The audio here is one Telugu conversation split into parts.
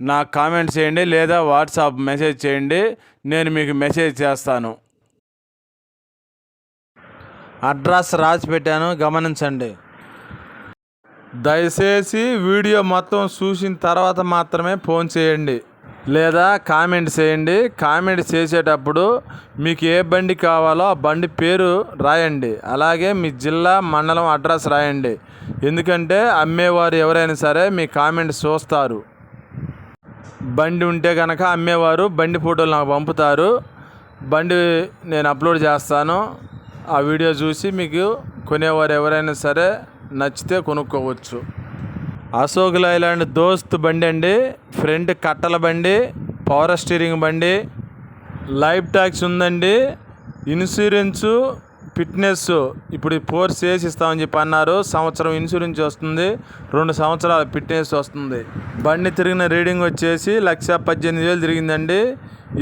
నాకు కామెంట్ చేయండి లేదా వాట్సాప్ మెసేజ్ చేయండి నేను మీకు మెసేజ్ చేస్తాను. అడ్రస్ రాసి పెట్టాను గమనించండి. దయచేసి వీడియో మొత్తం చూసిన తర్వాత మాత్రమే ఫోన్ చేయండి. లేదా కామెంట్ చేయండి. కామెంట్ చేసేటప్పుడు మీకు ఏ బండి కావాలో ఆ బండి పేరు రాయండి. అలాగే మీ జిల్లా మండలం అడ్రస్ రాయండి. ఎందుకంటే అమ్మేవారు ఎవరైనా సరే మీ కామెంట్ చూస్తారు. బండి ఉంటే కనుక అమ్మేవారు బండి ఫోటోలు నాకు పంపుతారు. బండి నేను అప్లోడ్ చేస్తాను. ఆ వీడియో చూసి మీకు కొనేవారు ఎవరైనా సరే నచ్చితే కొనుక్కోవచ్చు. అశోక్ లైలాండ్ దోస్త్ బండి అండి. ఫ్రంట్ కట్టల బండి పవర్ స్టీరింగ్ బండి లైఫ్ ట్యాక్స్ ఉందండి. ఇన్సూరెన్సు ఫిట్నెస్ ఇప్పుడు ఫోర్స్ చేసి ఇస్తామని చెప్పి అన్నారు. సంవత్సరం ఇన్సూరెన్స్ వస్తుంది. రెండు సంవత్సరాల ఫిట్నెస్ వస్తుంది. బండి తిరిగిన రీడింగ్ వచ్చేసి లక్ష పద్దెనిమిది వేలు తిరిగిందండి.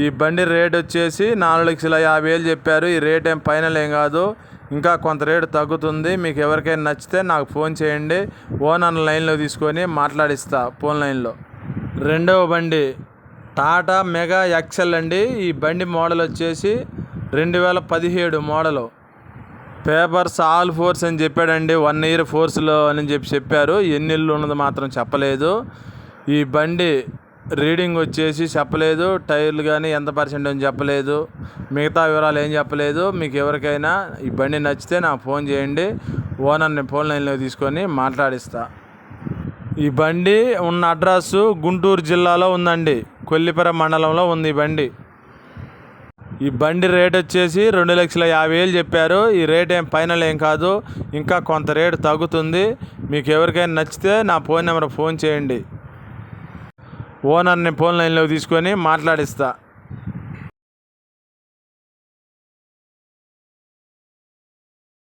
ఈ బండి రేట్ వచ్చేసి నాలుగు లక్షల యాభై వేలు చెప్పారు. ఈ రేట్ ఏం ఫైనల్ ఏం కాదు. ఇంకా కొంత రేటు తగ్గుతుంది. మీకు ఎవరికైనా నచ్చితే నాకు ఫోన్ చేయండి. ఓనర్ లైన్లో తీసుకొని మాట్లాడిస్తా ఫోన్ లైన్లో. రెండవ బండి టాటా మెగా ఎక్సెల్ అండి. ఈ బండి మోడల్ వచ్చేసి రెండు వేల పదిహేడు మోడలు. పేపర్స్ ఆల్ ఫోర్స్ అని చెప్పాడండి వన్ ఇయర్ ఫోర్స్లో అని చెప్పి చెప్పారు. ఎన్ని ఇల్లు ఉన్నది మాత్రం చెప్పలేదు. ఈ బండి రీడింగ్ వచ్చేసి చెప్పలేదు. టైర్లు కానీ ఎంత పర్సెంట్ అని చెప్పలేదు. మిగతా వివరాలు ఏం చెప్పలేదు. మీకు ఎవరికైనా ఈ బండి నచ్చితే నాకు ఫోన్ చేయండి. ఓనర్ని ఫోన్ లైన్లో తీసుకొని మాట్లాడిస్తా. ఈ బండి ఉన్న అడ్రస్ గుంటూరు జిల్లాలో ఉందండి. కొల్లిపర మండలంలో ఉంది ఈ బండి. ఈ బండి రేట్ వచ్చేసి రెండు లక్షల యాభై వేలు చెప్పారు. ఈ రేట్ ఏం ఫైనల్ ఏం కాదు. ఇంకా కొంత రేటు తగ్గుతుంది. మీకు ఎవరికైనా నచ్చితే నా ఫోన్ నెంబర్ ఫోన్ చేయండి. ఓనర్ని ఫోన్ లైన్లోకి తీసుకొని మాట్లాడిస్తా.